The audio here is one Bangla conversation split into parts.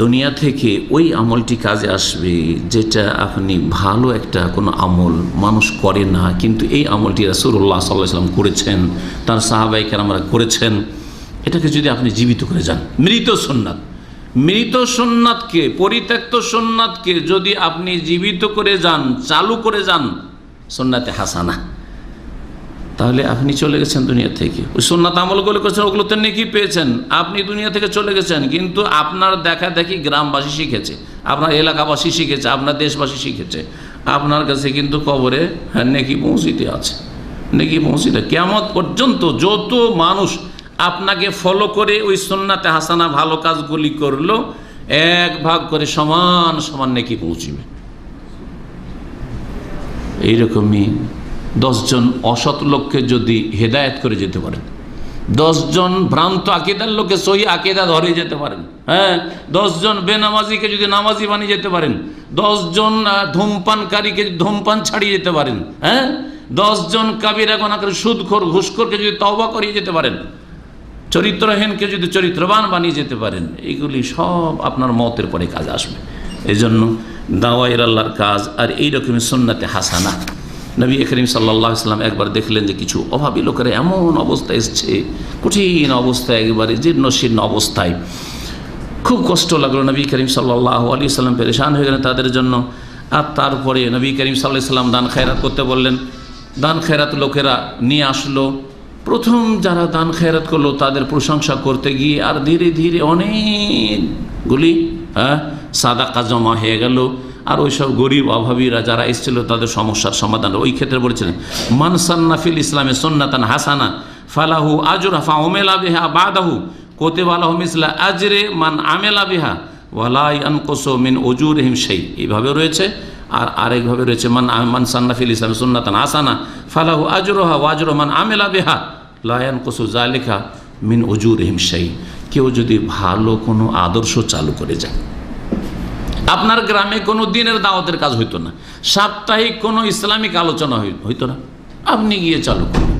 দুনিয়া থেকে ওই আমলটি কাজে আসবে, যেটা আপনি ভালো একটা কোনো আমল মানুষ করে না, কিন্তু এই আমলটি রাসুল্লাহ সাল্লাহ সাল্লাম করেছেন, তার সাহাবাইকার আমরা করেছেন, এটাকে যদি আপনি জীবিত করে যান। মৃত সোননাথ মৃত সোননাথকে পরিত্যক্ত সোননাথকে যদি আপনি জীবিত করে যান, চালু করে যান সোননাথে হাসানা। তাহলে আপনি চলে গেছেন দুনিয়া থেকে। ওই সোননাথ আমলগুলো করেছেন, ওগুলোতে নেকি পেয়েছেন। আপনি দুনিয়া থেকে চলে গেছেন, কিন্তু আপনার দেখা দেখি গ্রামবাসী শিখেছে, আপনার এলাকাবাসী শিখেছে, আপনার দেশবাসী শিখেছে। আপনার কাছে কিন্তু কবরে হ্যাঁ নেকি পৌঁছিতে আছে। নেকি পৌঁছিতে কেমন পর্যন্ত যত মানুষ আপনাকে ফলো করে ওই সন্নাতে হাসানা ভালো কাজগুলি করল, এক ভাগ করে সমান সমান নেকি পৌঁছিবে। এইরকমই দশজন অসৎ লোককে যদি হেদায়েত করে যেতে পারেন, দশজন ভ্রান্ত আকিদার লোককে সহি আকিদা ধরে যেতে পারেন হ্যাঁ? দশজন বেনামাজিকে যদি নামাজি বানিয়ে যেতে পারেন, দশজন ধূমপানকারীকে ধূমপান ছাড়িয়ে যেতে পারেন হ্যাঁ? দশজন কাবিরা গণাকে সুদখোর, ঘুষখোরকে যদি তওবা করিয়ে যেতে পারেন, চরিত্রহীনকে যদি চরিত্রবান বানিয়ে যেতে পারেন, এইগুলি সব আপনার মতের পরে কাজ আসবে। এই জন্য দাওয়াইর আল্লাহর কাজ আর এই রকমের সন্নাতে হাসানা। নবী করিম সাল্লাহ ইসলাম একবার দেখলেন যে কিছু অভাবী লোকেরা এমন অবস্থা এসছে, কঠিন অবস্থায় একবারে, জীর্ণ শীর্ণ অবস্থায়। খুব কষ্ট লাগল নবী করিম সাল্লাহ আলী সাল্লাম পেরেশান হয়ে গেলেন তাদের জন্য। আর তারপরে নবী করিম সাল্লাহ সাল্লাম দান খায়রাত করতে বললেন। দান খায়রাত লোকেরা নিয়ে আসলো। প্রথম যারা দান খায়রাত করল তাদের প্রশংসা করতে গিয়ে আর ধীরে ধীরে অনেকগুলি হ্যাঁ সাদাকা জমা হয়ে গেল। আর ওই সব গরিব অভাবীরা যারা এসেছিল তাদের সমস্যার সমাধান। ওই ক্ষেত্রে বলেছিলেন মানসান্নাফিল ইসলামে সন্নাতান হাসানা, ফালাহু আজুর হাফা ওমেলা বেহা বাদাহু, কোতেবালাহ মিসলা আজরে মান আমেলা বিহা, ওয়ালাই আনকোসো মিন অজুর হিম সেই এইভাবে রয়েছে। আর আরেকভাবে রয়েছে, মান মান সান্নাফিল ইসলাম সুন্নাতান আসানা ফালাহু আজরোহা ওয়াজর মান আমেলা বিহা লায়ান কোসো জালেখা মিন অজুর হিম সেই কেউ যদি ভালো কোনো আদর্শ চালু করে যায় আপনার গ্রামে কোনো দিনের দাওয়াতের কাজ হইতো না। সাপ্তাহিক কোনো ইসলামিক আলোচনা হই- হইতো না। আপনি গিয়ে চালু করুন।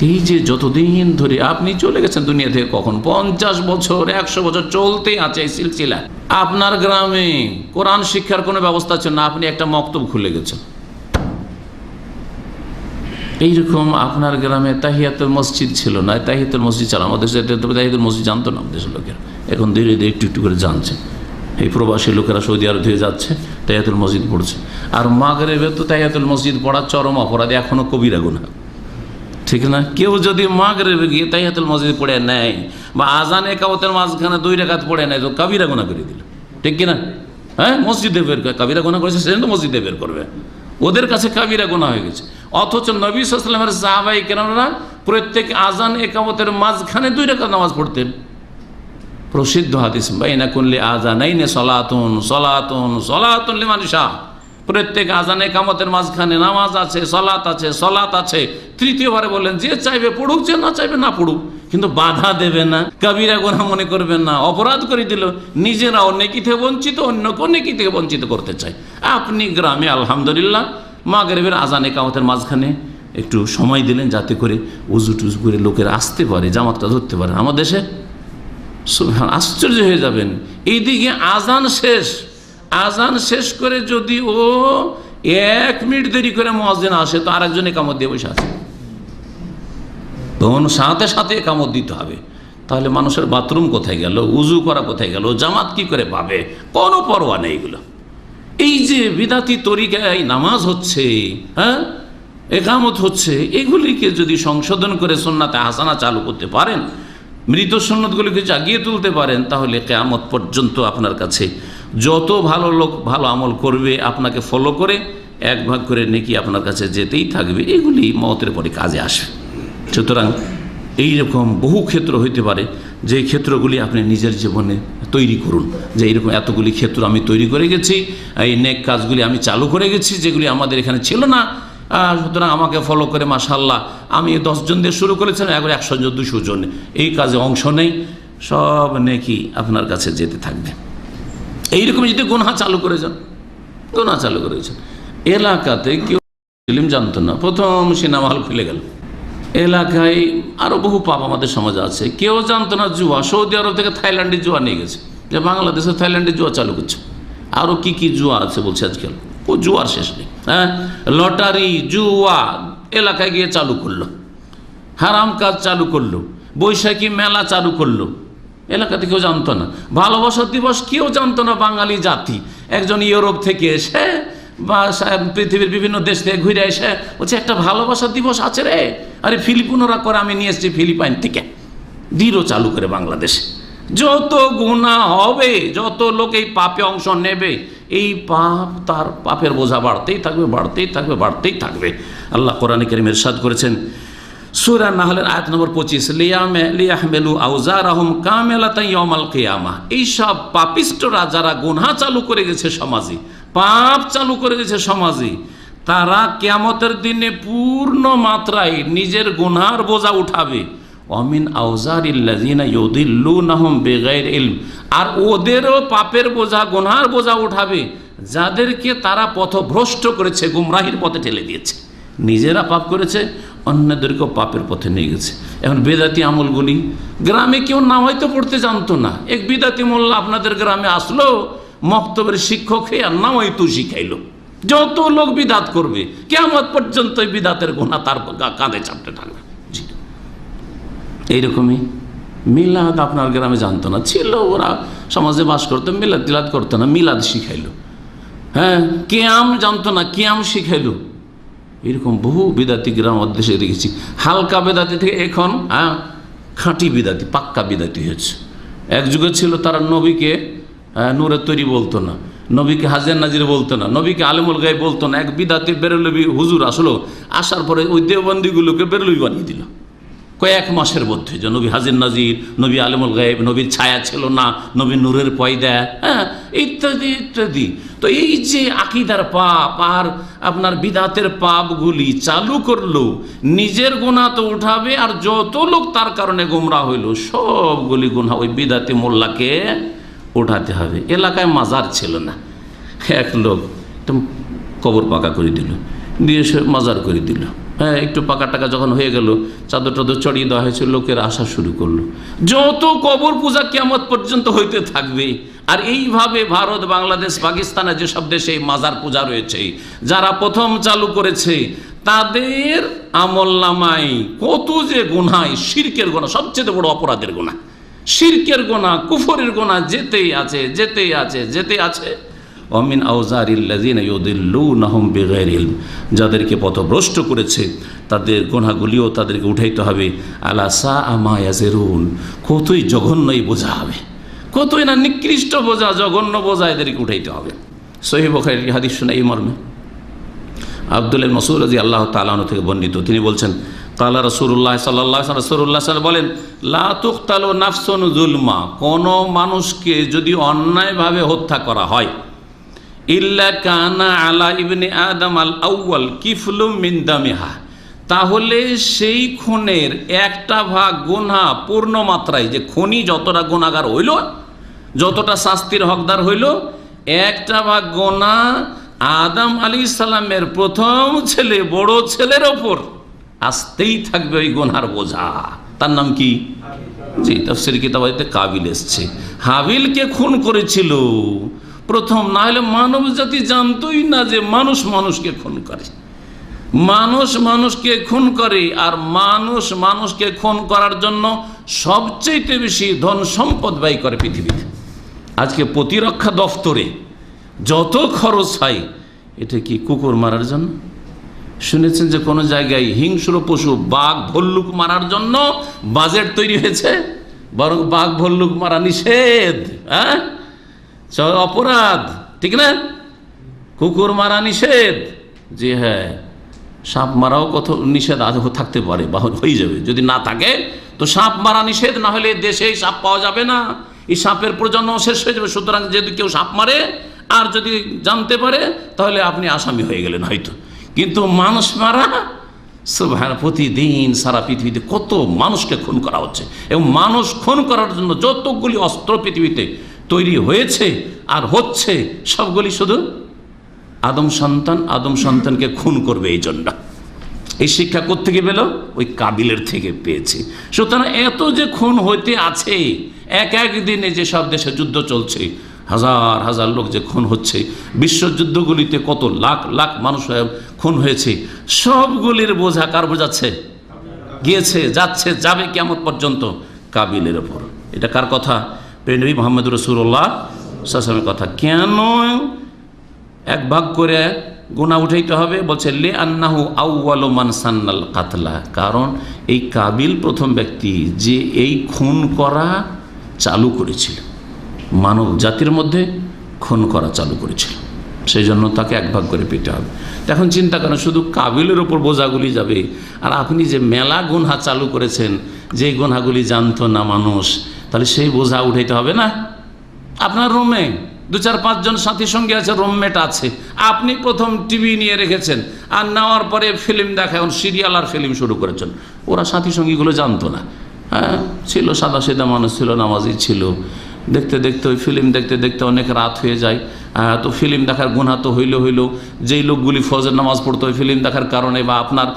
এই যে যতদিন ধরে আপনি চলে গেছেন দুনিয়া থেকে, কখন পঞ্চাশ বছর, একশো বছর চলতে আছে এই সিলসিলা। আপনার গ্রামে কোরআন শিক্ষার কোনো ব্যবস্থা ছিল না, আপনি একটা মক্তব খুলে গেছেন। এইরকম আপনার গ্রামে তাহিয়াতুল মসজিদ ছিল না। তাহিয়াতুল মসজিদ চাল আমাদের তাহিয়াতুল মসজিদ জানতো না আমাদের লোকেরা। এখন ধীরে ধীরে একটু একটু করে জানছে। এই প্রবাসী লোকেরা সৌদি আরব থেকে যাচ্ছে তাহিয়াতুল মসজিদ পড়ছে। আর মাগরেবে তো তাহিয়াতুল মসজিদ পড়ার চরম অপরাধী এখনও কবিরা গুণা। ঠিক না? কেউ যদি মাগরেবে গিয়ে তাহিয়াতুল মসজিদ পড়ে নেয়, বা আজান একাবতের মাঝখানে দুই রেখাত পড়ে নেয়, তো কবিরা গুণা করে দিল। ঠিক কিনা? হ্যাঁ? মসজিদে বের করে কবিরা গুণা করেছে, সেজন্য মসজিদে বের করবে। ওদের কাছে কাবিরা গোনা হয়ে গেছে। অথচ নবী সাল্লামের সাহাবাই কেনরা প্রত্যেক আজান একামতের মাঝখানে দুই রেখা নামাজ পড়তেন। প্রসিদ্ধ হাদিস বাইনা করলে আজানাইনে সলাতুন সলাতুন সলাতুন লিমান শাহ প্রত্যেক আজানে কামতের মাঝখানে নামাজ আছে, সলাত আছে সলাত আছে। তৃতীয়বারে বললেন, যে চাইবে পড়ুক, যে না চাইবে না পড়ুক। কিন্তু বাধা দেবে না, কবিরা গোনা মনে করবেন না, অপরাধ করে দিল। নিজেরাও নেকি থেকে বঞ্চিত অন্য অন্যকেও নেকি থেকে বঞ্চিত করতে চায়। আপনি গ্রামে, আলহামদুলিল্লাহ, মাগরেবের আজানে কামতের মাঝখানে একটু সময় দিলেন যাতে করে উজু টুজু করে লোকের আসতে পারে, জামাতটা ধরতে পারে। আমার দেশে আশ্চর্য হয়ে যাবেন। এইদিকে আজান শেষ। আজান শেষ করে যদি ও এক মিনিট দেরি করে মসজিদ আসে, তো আরেকজন একামত দিয়ে বসে আছে। তখন সাথে সাথে একামত দিতে হবে। তাহলে মানুষের বাথরুম কোথায় গেল? উজু করা কোথায় গেল? জামাত কি করে পাবে? কোনো পরোয়া নেই এগুলো। এই যে বিদাতি তরিকায় নামাজ হচ্ছে হ্যাঁ? একামত হচ্ছে, এগুলিকে যদি সংশোধন করে সন্নাতে হাসানা চালু করতে পারেন মৃত সন্ন্যতগুলিকে জাগিয়ে তুলতে পারেন, তাহলে কেয়ামত পর্যন্ত আপনার কাছে যত ভালো লোক ভালো আমল করবে, আপনাকে ফলো করে এক ভাগ করে নেকি আপনার কাছে যেতেই থাকবে। এগুলি মতের পরে কাজে আসে সুতরাং এইরকম বহু ক্ষেত্র হইতে পারে, যে ক্ষেত্রগুলি আপনি নিজের জীবনে তৈরি করুন। যে এইরকম এতগুলি ক্ষেত্র আমি তৈরি করে গেছি, এই নেক কাজগুলি আমি চালু করে গেছি, যেগুলি আমাদের এখানে ছিল না সুতরাং আমাকে ফলো করে মাসাল্লাহ আমি দশজন দিয়ে শুরু করেছিলাম একবার একশো জন, দুশো জন। এই কাজে অংশ নেই। সব নেকি আপনার কাছে যেতে থাকবে। এইরকম যদি গুনহা চালু করে যান, গুনহা চালু করেছেন এলাকাতে কেউ ফিল্ম জানতো না। প্রথম সিনেমা হল খুলে গেল। এলাকায় আরও বহু পাপ আমাদের সমাজে আছে। কেউ জানতো না জুয়া। সৌদি আরব থেকে থাইল্যান্ডে জুয়া নিয়ে গেছে। যে বাংলাদেশে থাইল্যান্ডে জুয়া চালু করছে। আরও কি কি জুয়া আছে বলছে আজকাল। ও জুয়ার শেষ নেই হ্যাঁ? লটারি, জুয়া, এলাকায় গিয়ে চালু করল। হারাম কাজ চালু করল। বৈশাখী মেলা চালু করল। এলাকাতে কেউ জানতো না। ভালোবাসা দিবস কেউ জানতো না, বাঙালি জাতি। একজন ইউরোপ থেকে এসে বা পৃথিবীর বিভিন্ন দেশ থেকে ঘুরে এসে বলছে, একটা ভালোবাসা দিবস আছে রে। আরে ফিলিপিনোরা করে, আমি নিয়ে এসেছি ফিলিপাইন থেকে। দিরও চালু করে বাংলাদেশে। যত গুণা হবে, যত লোক এই পাপে অংশ নেবে এই পাপ তার পাপের বোঝা বাড়তেই থাকবে বাড়তেই থাকবে বাড়তেই থাকবে। আল্লাহ কোরআন করিম ইরশাদ করেছেন, সুরা নাহলের আয়াত নম্বর পঁচিশ লিয়াহমেলু আউজার আহম কামেলাতাই অমাল কেয়ামা এইসব পাপিষ্টরা যারা গুনহা চালু করে গেছে সমাজে, পাপ চালু করে গেছে সমাজে, তারা কেয়ামতের দিনে পূর্ণ মাত্রায় নিজের গুনহার বোঝা উঠাবে। অমিন আউজার ইল্লাজিনা নাহম বেগাইর ইলম। আর ওদেরও পাপের বোঝা গুনহার বোঝা উঠাবে, যাদেরকে তারা পথভ্রষ্ট করেছে, গুমরাহির পথে ঠেলে দিয়েছে। নিজেরা পাপ করেছে, অন্যদেরকেও পাপের পথে নিয়ে গেছে। এখন বেদাতি আমলগুলি, গ্রামে কেউ না হয়তো পড়তে জানতো না। এক বিদাতি মোল্লা আপনাদের গ্রামে আসলো, মক্তবের শিক্ষক হয়ে আর নাম হয়তো শিখাইলো যত লোক বিদাত করবে কেমন পর্যন্ত বিদাতের গোনা তার কাঁধে চাপতে থাকবে। এইরকমই। মিলাদ আপনার গ্রামে জানতো না। ছিল ওরা সমাজে বাস করতো মিলাদ তিলাদ করতো না মিলাদ শিখাইলো। হ্যাঁ কেয়াম জানতো না কেয়াম শিখাইলো। এরকম বহু বিদাতি গ্রাম অদেশে দেখেছি। হালকা বেদাতি থেকে এখন হ্যাঁ খাঁটি বিদাতি পাক্কা বিদাতি হয়েছে। এক যুগে ছিল তারা নবীকে আহ, নূরের তৈরি বলতো না নবীকে হাজির নাজির বলতো না নবীকে আলেমুল গায়ে বলতো না। এক বিদাতির বেরলবি হুজুর আসলো আসার পরে ওই দেওবন্দিগুলোকে বেরলবি বানিয়ে দিল। কয়েক মাসের মধ্যে যে নবী হাজির নাজির, নবী আলমুল গায়েব, নবীর ছায়া ছিল না, নবী নূরের পয়দা হ্যাঁ ইত্যাদি ইত্যাদি। তো এই যে আকিদার পাপ আর আপনার বিদাতের পাপগুলি চালু করল, নিজের গুণা তো উঠাবে আর যত লোক তার কারণে গুমরা হইল, সবগুলি গুণা ওই বিদাতি মোল্লাকে উঠাতে হবে। এলাকায় মাজার ছিল না। এক লোক কবর পাকা করে দিল, দিয়ে সে মাজার করে দিল। হ্যাঁ একটু পাকা টাকা যখন হয়ে গেল, চাদর টাদর চড়িয়ে দেওয়া হয়েছে, লোকের আসা শুরু করল। যত কবর পূজা কেমত পর্যন্ত হইতে থাকবে, আর এইভাবে ভারত, বাংলাদেশ, পাকিস্তানে যেসব দেশে মাজার পূজা রয়েছে, যারা প্রথম চালু করেছে, তাদের আমল নামাই কত যে গুনায়, শিরকের গোনা সবচেয়ে বড় অপরাধের গোনা শিরকের গোনা কুফরের গোনা যেতেই আছে যেতেই আছে যেতে আছে। অমিন ইউদিল্লু নাহম যাদেরকে পথভ্রষ্ট করেছে, তাদের গোনাগুলিও তাদেরকে উঠাইতে হবে। আলা সা আমায়াজেরুন কতই জঘন্যই বোঝা হবে। কতই না নিকৃষ্ট বোঝা, জঘন্য বোঝা এদেরকে উঠাইতে হবে। সহি বখারি হাদিস শোনা এই মর্মে। আবদুল মসুর রাজি আল্লাহ তালানো থেকে বর্ণিত, তিনি বলছেন, কালা রসুল্লাহ সাল্লাহ রসুল্লাহ সাল বলেন লাতুকতালো নাফসন জুলমা। কোনো মানুষকে যদি অন্যায়ভাবে হত্যা করা হয় ইল্লা কানা আলা ইবনে আদম আল আউ্য়াল কিফলু মিন্দামিহা তাহলে সেই খুনের একটা ভাগ গুনা পূর্ণ মাত্রায় যে খনি যতটা গুণাগার হইল যতটা শাস্তির হকদার হইল একটা ভাগ গোনা আদম আলী সালামের প্রথম ছেলে বড় ছেলের ওপর। আসতেই থাকবে ওই গোনার বোঝা। তার নাম কি? জি তফসির কিতাবাইতে কাবিল এসছে। হাবিলকে খুন করেছিল। প্রথম না হলে মানব জাতি জানতোই না যে মানুষ মানুষকে খুন করে। মানুষ মানুষকে খুন করে আর মানুষ মানুষকে খুন করার জন্য সবচেয়ে বেশি ধন সম্পদ ব্যয় করে পৃথিবীতে। আজকে প্রতিরক্ষা দফতরে যত খরচ হয়, এটা কি কুকুর মারার জন্য? শুনেছেন যে কোনো জায়গায় হিংস্র পশু বাঘ ভল্লুক মারার জন্য বাজেট তৈরি হয়েছে? বরং বাঘ ভল্লুক মারা নিষেধ হ্যাঁ? অপরাধ, ঠিক না? কুকুর মারা নিষেধ। জি হ্যাঁ সাপ মারাও কত নিষেধ আজ থাকতে পারে বা হয়ে যাবে। যদি না থাকে, তো সাপ মারা নিষেধ, না হলে দেশে সাপ পাওয়া যাবে না। এই সাপের প্রজন্ম শেষ হয়ে যাবে, সুতরাং যদি কেউ সাপ মারে, আর যদি জানতে পারে, তাহলে আপনি আসামি হয়ে গেলেন হয়তো। কিন্তু মানুষ মারা প্রতিদিন সারা পৃথিবীতে কত মানুষকে খুন করা হচ্ছে। এবং মানুষ খুন করার জন্য যতগুলি অস্ত্র পৃথিবীতে তৈরি হয়েছে আর হচ্ছে, সবগুলি শুধু আদম সন্তান, আদম সন্তানকে খুন করবে এই জন্য এই শিক্ষা কোত্থেকে পেল? ওই কাবিলের থেকে পেয়েছে। সুতরাং এত যে খুন হইতে আছে, এক এক দিনে যে সব দেশে যুদ্ধ চলছে, হাজার হাজার লোক যে খুন হচ্ছে বিশ্বযুদ্ধগুলিতে কত লাখ লাখ মানুষ খুন হয়েছে, সবগুলির বোঝা কার বোঝাচ্ছে? গিয়েছে, যাচ্ছে, যাবে কেমন পর্যন্ত? কাবিলের ওপর। এটা কার কথা? প্রেনবী মোহাম্মদ রসুল্লাহ সাসমের কথা, কেন এক ভাগ করে গুণা উঠাইতে হবে? বলছে লে আন্নাহু আউ্বাল মান সান্নাল কাতলা। কারণ এই কাবিল প্রথম ব্যক্তি যে এই খুন করা চালু করেছিল। মানব জাতির মধ্যে খুন করা চালু করেছিল। সেই জন্য তাকে এক ভাগ করে পেতে হবে। এখন চিন্তা করেন, শুধু কাবিলের ওপর বোঝাগুলি যাবে। আর আপনি যে মেলা গুনহা চালু করেছেন যে গুনহাগুলি জানতো না মানুষ তাহলে সেই বোঝা উঠাইতে হবে না? আপনার রুমে দু চার পাঁচজন সাথী সঙ্গে আছে রুমমেট আছে। আপনি প্রথম টিভি নিয়ে রেখেছেন, আর নেওয়ার পরে ফিল্ম দেখা, এখন সিরিয়াল আর ফিল্ম শুরু করেছেন। ওরা সাথী সঙ্গীগুলো জানতো না। হ্যাঁ ছিল সাদা সিধা মানুষ ছিল, নামাজি ছিল। দেখতে দেখতে ওই ফিল্ম দেখতে দেখতে অনেক রাত হয়ে যায়। তো ফিল্ম দেখার গুণা তো হইল হইল। যেই লোকগুলি ফজর নামাজ পড়তো হয় ফিল্ম দেখার কারণে বা আপনার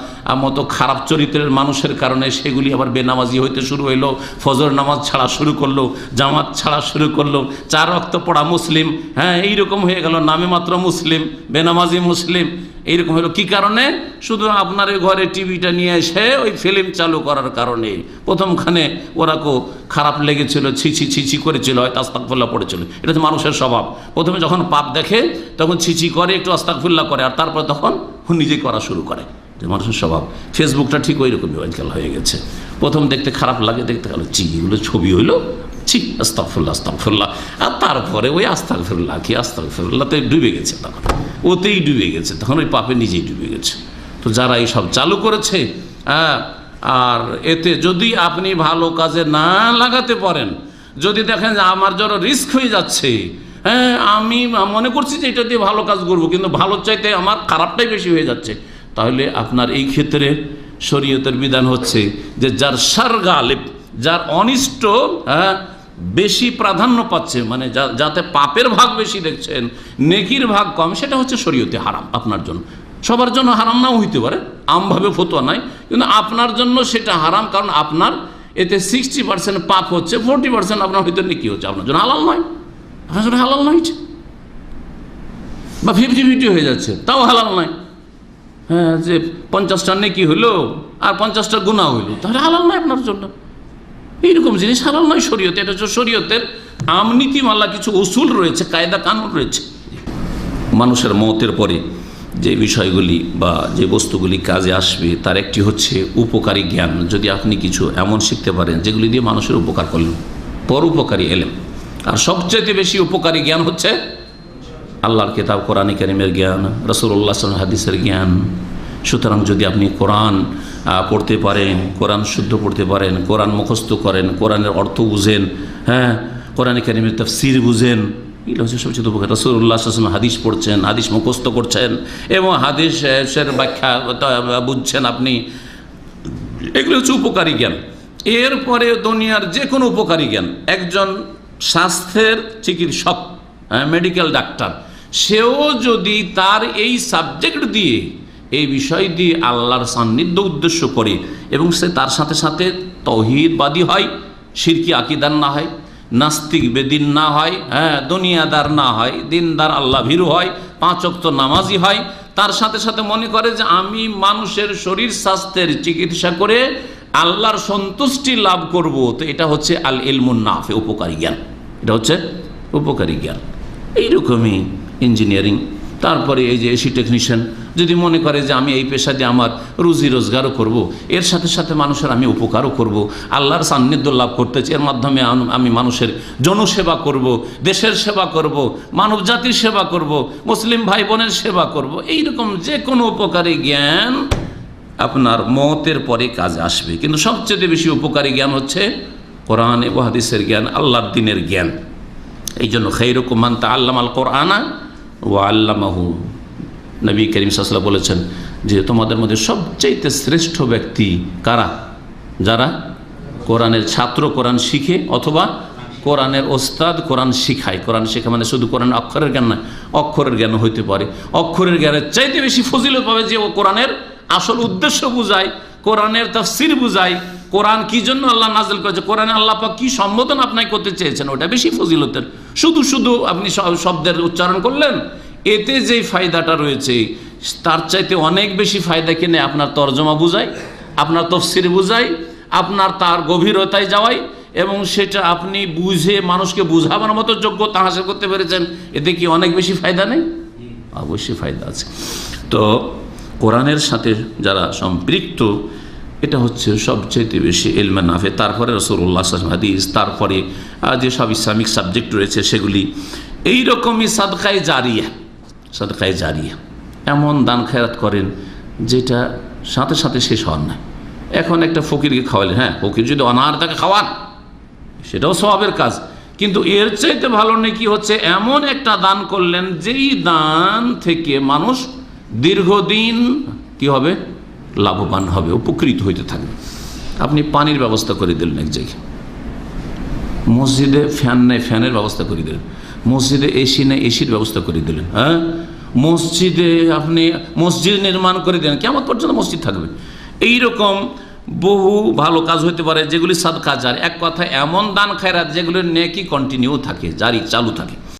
মতো খারাপ চরিত্রের মানুষের কারণে সেগুলি আবার বেনামাজি হইতে শুরু হইল, ফজর নামাজ ছাড়া শুরু করল, জামাত ছাড়া শুরু করল, চার রক্ত পড়া মুসলিম হ্যাঁ এইরকম হয়ে গেল, নামে মাত্র মুসলিম, বেনামাজি মুসলিম। এইরকম হলো। কি কারণে? শুধু আপনার ঘরে টিভিটা নিয়ে এসে ওই ফিল্ম চালু করার কারণে। প্রথমখানে ওরা কো খারাপ লেগেছিল ছিছি ছিছি করেছিল, হয়তো আস্তাকফুল্লাহ পড়েছিল। এটা তো মানুষের স্বভাব। প্রথমে যখন পাপ দেখে, তখন ছিছি করে, একটু আস্তাকফুল্লাহ করে, আর তারপর তখন নিজে করা শুরু করে। মানুষের স্বভাব। ফেসবুকটা ঠিক ওই রকমই আজকাল হয়ে গেছে। প্রথম দেখতে খারাপ লাগে, দেখতে গেল চি এগুলো ছবি হইল? ছি আস্তাকফুল্লাহ আস্তাকফুল্লাহ আর তারপরে ওই আস্তাকফিরুল্লাহ কি আস্তাকফিরুল্লাহতে ডুবে গেছে তখন। ওতেই ডুবে গেছে, তখন ওই পাপে নিজেই ডুবে গেছে। তো যারা এই সব চালু করেছে হ্যাঁ আর এতে যদি আপনি ভালো কাজে না লাগাতে পারেন, যদি দেখেন যে আমার জন্য রিস্ক হয়ে যাচ্ছে হ্যাঁ আমি মনে করছি যে এটা দিয়ে ভালো কাজ করব, কিন্তু ভালো চাইতে আমার খারাপটাই বেশি হয়ে যাচ্ছে, তাহলে আপনার এই ক্ষেত্রে শরীয়তের বিধান হচ্ছে যে যার সার গালিব, যার অনিষ্ট হ্যাঁ বেশি প্রাধান্য পাচ্ছে মানে যাতে পাপের ভাগ বেশি দেখছেন, নেকির ভাগ কম, সেটা হচ্ছে শরীয়তে হারাম আপনার জন্য। সবার জন্য হারাম নাও হইতে পারে, আমভাবে ফতোয়া নাই, কিন্তু আপনার জন্য সেটা হারাম, কারণ আপনার এতে সিক্সটি পার্সেন্ট পাপ হচ্ছে ফোরটি পার্সেন্ট আপনার হয়তো নেকি হচ্ছে, আপনার জন্য হালাল নয়। আপনার জন্য হালাল নয় বা ফিফটি ফিফটি হয়ে যাচ্ছে, তাও হালাল নয়। হ্যাঁ যে পঞ্চাশটা নেকি হইল, আর পঞ্চাশটা গুণা হইল, তাহলে হালাল নয় আপনার জন্য। এইরকম জিনিস হালাল নয় শরীয়তে, এটা হচ্ছে শরীয়তের আমনীতিমালা কিছু উসুল রয়েছে, কায়দা, কানুন রয়েছে। মানুষের মতের পরে যে বিষয়গুলি বা যে বস্তুগুলি কাজে আসবে, তার একটি হচ্ছে উপকারী জ্ঞান। যদি আপনি কিছু এমন শিখতে পারেন, যেগুলি দিয়ে মানুষের উপকার করলেন, পর উপকারী এলেন আর সবচেয়ে বেশি উপকারী জ্ঞান হচ্ছে আল্লাহর কেতাব, কোরআন করিমের জ্ঞান রসুল্লাহ হাদিসের জ্ঞান। সুতরাং যদি আপনি কোরআন পড়তে পারেন, কোরআন শুদ্ধ পড়তে পারেন, কোরআন মুখস্থ করেন, কোরআনের অর্থ বুঝেন হ্যাঁ কোরআন করিমের তফসির বুঝেন, এগুলো হচ্ছে সবচেয়ে উপকার। রসুল্লাহ সাল্লাম হাদিস পড়ছেন, হাদিস মুখস্থ করছেন, এবং হাদিসের ব্যাখ্যা বুঝছেন আপনি। এগুলো হচ্ছে উপকারী জ্ঞান। এরপরে দুনিয়ার যে কোনো উপকারী জ্ঞান। একজন স্বাস্থ্যের চিকিৎসক মেডিকেল ডাক্তার সেও যদি তার এই সাবজেক্ট দিয়ে এই বিষয় দিয়ে আল্লাহর সান্নিধ্য উদ্দেশ্য করে এবং সে তার সাথে সাথে তহিদবাদী হয়, সিরকি আকিদার না হয়, নাস্তিক বেদিন না হয় হ্যাঁ দুনিয়াদার না হয়, দিনদার আল্লাহ ভীরু হয়, পাঁচ অক্ত নামাজি হয়। তার সাথে সাথে মনে করে যে আমি মানুষের শরীর স্বাস্থ্যের চিকিৎসা করে আল্লাহর সন্তুষ্টি লাভ করব। তো এটা হচ্ছে আল ইলমুন উপকারী জ্ঞান। এটা হচ্ছে উপকারী জ্ঞান। এইরকমই ইঞ্জিনিয়ারিং। তারপরে এই যে এসি টেকনিশিয়ান যদি মনে করে যে আমি এই পেশা দিয়ে আমার রুজি রোজগারও করব। এর সাথে সাথে মানুষের আমি উপকারও করব। আল্লাহর সান্নিধ্য লাভ করতেছি এর মাধ্যমে আমি মানুষের জনসেবা করব। দেশের সেবা করব। মানব জাতির সেবা করব। মুসলিম ভাই বোনের সেবা করব। এইরকম যে কোনো উপকারী জ্ঞান আপনার মতের পরে কাজে আসবে কিন্তু সবচেয়ে বেশি উপকারী জ্ঞান হচ্ছে কোরআন এবং হাদিসের জ্ঞান, আল্লাহর দিনের জ্ঞান এই জন্য খৈরকুমান তা আল্লাম আল কোরআনা ও আল্লামাহু নবী করিম সাসলা বলেছেন যে তোমাদের মধ্যে সবচাইতে শ্রেষ্ঠ ব্যক্তি কারা? যারা কোরআনের ছাত্র কোরআন শিখে অথবা কোরআনের ওস্তাদ কোরআন শিখায়। কোরআন শেখা মানে শুধু কোরআন অক্ষরের জ্ঞান নয়, অক্ষরের জ্ঞান হইতে পারে। অক্ষরের জ্ঞানের চাইতে বেশি ফজিলত পাবে যে ও কোরআনের আসল উদ্দেশ্য বুঝায়, কোরআনের তাফসির বুঝায়। কোরআন কি জন্য আল্লাহ নাজেল করেছে? কোরআনে আল্লাহ পাক কি সম্বোধন আপনাকে করতে চেয়েছেন? ওটা বেশি ফজিলতের। শুধু শুধু আপনি শব্দের উচ্চারণ করলেন এতে যে ফায়দাটা রয়েছে তার চাইতে অনেক বেশি ফায়দা কিনে আপনার তর্জমা বুঝাই আপনার তফসির বুঝাই আপনার তার গভীরতায় যাওয়াই এবং সেটা আপনি বুঝে মানুষকে বুঝাবার মতো যোগ্যতা হাসিল করতে পেরেছেন এতে কি অনেক বেশি ফায়দা নেই? অবশ্যই ফায়দা আছে। তো কোরআনের সাথে যারা সম্পৃক্ত এটা হচ্ছে সবচেয়ে বেশি এলমে নাফে। তারপরে রসুল্লাহ হাদিস তারপরে আহ, যে সব ইসলামিক সাবজেক্ট রয়েছে সেগুলি। এই রকমই সাদকায় জারিয়া। সাদকায় জারিয়া। এমন দান খেরাত করেন যেটা সাথে সাথে শেষ হওয়ার না এখন একটা ফকিরকে খাওয়ালেন হ্যাঁ ফকির যদি অনাহার তাকে খাওয়ান, সেটাও স্বভাবের কাজ। কিন্তু এর চাইতে ভালো নাকি হচ্ছে এমন একটা দান করলেন, যেই দান থেকে মানুষ দীর্ঘদিন কি হবে? লাভবান হবে, উপকৃত হইতে থাকবে। আপনি পানির ব্যবস্থা করে দিলেন এক জায়গায়। মসজিদে ফ্যান নেই, ফ্যানের ব্যবস্থা করে দিলেন। মসজিদে এসি না এসির ব্যবস্থা করে দিলেন হ্যাঁ? মসজিদে আপনি মসজিদ নির্মাণ করে দিলেন কেমন পর্যন্ত মসজিদ থাকবে? এই রকম বহু ভালো কাজ হতে পারে, যেগুলি সাদ কাজ আর এক কথা, এমন দান খায়রাত যেগুলির নেকি কন্টিনিউ থাকে, জারি, চালু থাকে।